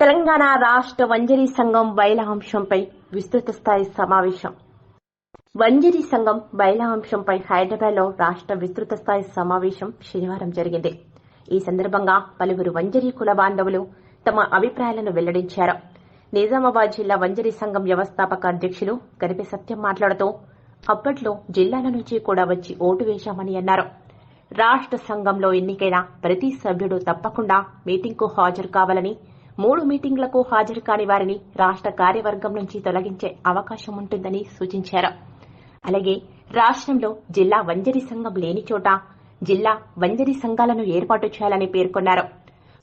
తెలంగాణ రాష్ట్ర వంజరీ సంఘం బయల అంశంపై విస్తృత స్థాయి సమావేశం. వంజరీ సంఘం బయల అంశంపై హైదరాబాద్లో రాష్ట్ర విస్తృత స్థాయి సమావేశం శనివారం జరిగింది. ఈ సందర్భంగా పలువురు వంజరీ కుల బాంధవులు తమ అభిప్రాయాలను వెల్లడించారు. నిజామాబాద్ జిల్లా వంజరీ సంఘం వ్యవస్థాపక అధ్యక్షులు గరిపి సత్యం మాట్లాడుతూ అప్పట్లో జిల్లాల నుంచి కూడా వచ్చి ఓటు వేశామని అన్నారు. రాష్ట్ర సంఘంలో ఎన్నికైన ప్రతి సభ్యుడు తప్పకుండా మీటింగ్కు హాజరు కావాలని మూడు మీటింగ్లకు హాజరు కాని వారిని రాష్ట్ర కార్యవర్గం నుంచి తొలగించే అవకాశం ఉంటుందని సూచించారు. అలాగే రాష్ట్రంలో జిల్లా వంజరి సంఘం లేని చోట జిల్లా వంజరి సంఘాలను ఏర్పాటు చేయాలని పేర్కొన్నారు.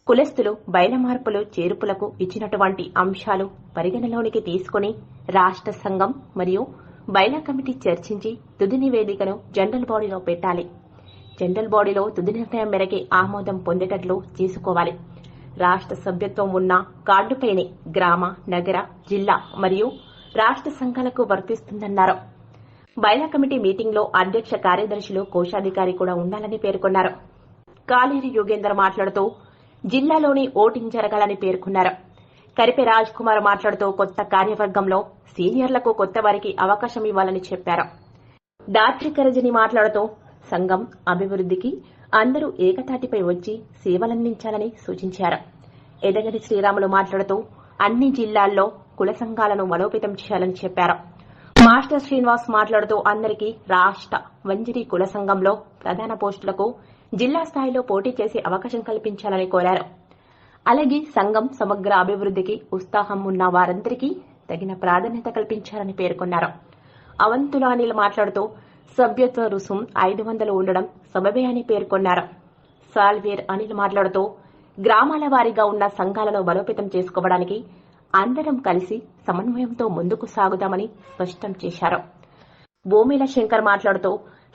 కులస్తులు బయల మార్పులు చేర్పులకు ఇచ్చినటువంటి అంశాలు పరిగణలోనికి తీసుకుని రాష్ట్ర సంఘం మరియు బయల కమిటీ చర్చించి తుది నివేదికను జనరల్ బాడీలో పెట్టాలి. జనరల్ బాడీలో తుది నిర్ణయం మేరకే ఆమోదం పొందేటట్లు చేసుకోవాలి రాష్ట్ర సభ్యత్వం ఉన్న కార్డుపైనే గ్రామ నగర జిల్లా మరియు రాష్ట్ర సంఘాలకు వర్తిస్తుందన్నారు. బయలా కమిటీ మీటింగ్లో అధ్యక్ష కార్యదర్శులు కోశాధికారి కూడా ఉండాలని పేర్కొన్నారు. కాలేరి యోగేందర్ మాట్లాడుతూ జిల్లాలోని ఓటింగ్ జరగాలని పేర్కొన్నారు. కరిపే రాజ్ కుమార్ మాట్లాడుతూ కొత్త కార్యవర్గంలో సీనియర్లకు కొత్త వారికి అవకాశం ఇవ్వాలని చెప్పారు. దాత్రిక రజని మాట్లాడుతూ సంఘం అభివృద్ధికి అందరూ ఏకతాటిపై వచ్చి సేవలందించాలని సూచించారు. ఎదగడి శ్రీరాములు మాట్లాడుతూ అన్ని జిల్లాల్లో కుల సంఘాలను బలోపేతం చేయాలని చెప్పారు. మాస్టర్ శ్రీనివాస్ మాట్లాడుతూ అందరికీ రాష్ట్ర వంజరి కుల సంఘంలో ప్రధాన పోస్టులకు జిల్లా స్థాయిలో పోటీ చేసే అవకాశం కల్పించాలని కోరారు. అలాగే సంఘం సమగ్ర అభివృద్ధికి ఉత్సాహం ఉన్న వారందరికీ తగిన ప్రాధాన్యత కల్పించాలని పేర్కొన్నారు. అవంతుల అనిల్ మాట్లాడుతూ సభ్యత్వ రుసుం ఐదు వందలు ఉండడం సబబే అని పేర్కొన్నారు. సాల్వేర్ అనిల్ మాట్లాడుతూ గ్రామాల వారీగా ఉన్న సంఘాలను బలోపేతం చేసుకోవడానికి అందరం కలిసి సమన్వయంతో ముందుకు సాగుదామని స్పష్టం చేశారు. భూమిల శంకర్ మాట్లాడుతూ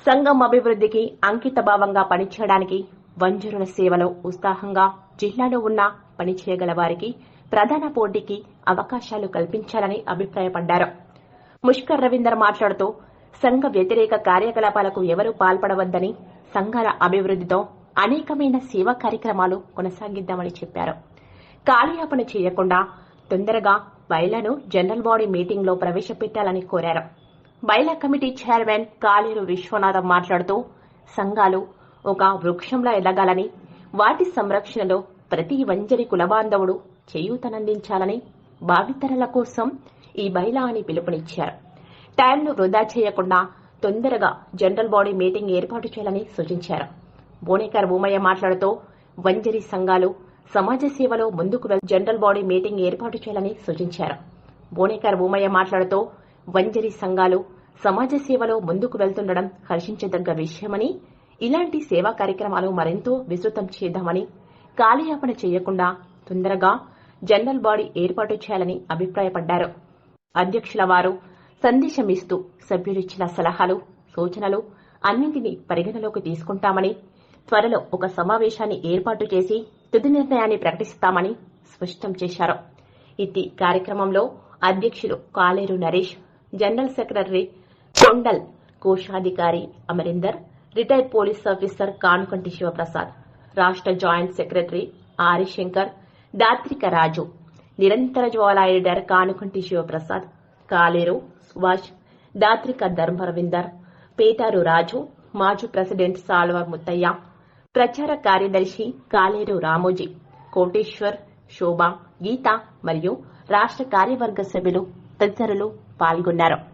సంఘం అభివృద్ధికి అంకితభావంగా పనిచేయడానికి వంజరుల సేవలో ఉత్సాహంగా జిల్లాలో ఉన్న పనిచేయగల వారికి ప్రధాన పోటీకి అవకాశాలు కల్పించాలని అభిప్రాయపడ్డారు. ముష్కర్ రవీందర్ మాట్లాడుతూ సంఘ వ్యతిరేక కార్యకలాపాలకు ఎవరూ పాల్పడవద్దని సంఘాల అభివృద్ధితో అనేకమైన సేవా కార్యక్రమాలు కొనసాగిద్దామని చెప్పారు. కాలయాపన చేయకుండా తొందరగా బయలను జనరల్ బాడీ మీటింగ్లో ప్రవేశపెట్టాలని కోరారు. బైలా కమిటీ చైర్మన్ కాలేరు విశ్వనాథం మాట్లాడుతూ సంఘాలు ఒక వృక్షంలా ఎదగాలని వాటి సంరక్షణలో ప్రతి వంజరి కులబాంధవుడు చేయూతనందించాలని భావితరల కోసం ఈ బైలా అని పిలుపునిచ్చారు. టైంను వృధా చేయకుండా తొందరగా జనరల్ బాడీ మీటింగ్ ఏర్పాటు చేయాలని సూచించారు. బోనేకర్ భూమయ్య మాట్లాడుతూ వంజరి సంఘాలు సమాజ సేవలో ముందుకు వెళ్ జనరల్ బాడీ మీటింగ్ ఏర్పాటు చేయాలని సూచించారు. బోనేకర్ భూమయ్య మాట్లాడుతూ వంజరి సంఘాలు సమాజ సేవలో ముందుకు వెళ్తుండడం హర్షించదగ్గ విషయమని ఇలాంటి సేవా కార్యక్రమాలు మరెంతో విస్తృతం చేద్దామని కాలయాపన చేయకుండా తొందరగా జనరల్ బాడీ ఏర్పాటు చేయాలని అభిప్రాయపడ్డారు. అధ్యక్షుల వారు సందేశమిస్తూ సభ్యులిచ్చిన సలహాలు సూచనలు అన్నింటినీ పరిగణలోకి తీసుకుంటామని త్వరలో ఒక సమావేశాన్ని ఏర్పాటు చేసి తుది నిర్ణయాన్ని ప్రకటిస్తామని స్పష్టం చేశారు. ఇది కార్యక్రమంలో అధ్యక్షులు కాలేరు నరేష్ జనరల్ సెక్రటరీ కొండల్ కోశాధికారి Amarinder retired police officer Kanukunti Shivaprasad రాష్ట్ర జాయింట్ సెక్రటరీ ఆరిశంకర్ దాత్రిక రాజు నిరంతర జ్వాలా కానుకంటి శివప్రసాద్ కాలేరు సుభాష్ దాత్రిక ధర్మరవిందర్ పేటారు రాజు మాజీ ప్రెసిడెంట్ సాల్వ ముత్తయ్య ప్రచార కార్యదర్శి కాలేరు రామోజీ కోటేశ్వర్ శోభ గీత మరియు రాష్ట్ర కార్యవర్గ సభ్యులు తదితరులు పాల్గొన్నారు.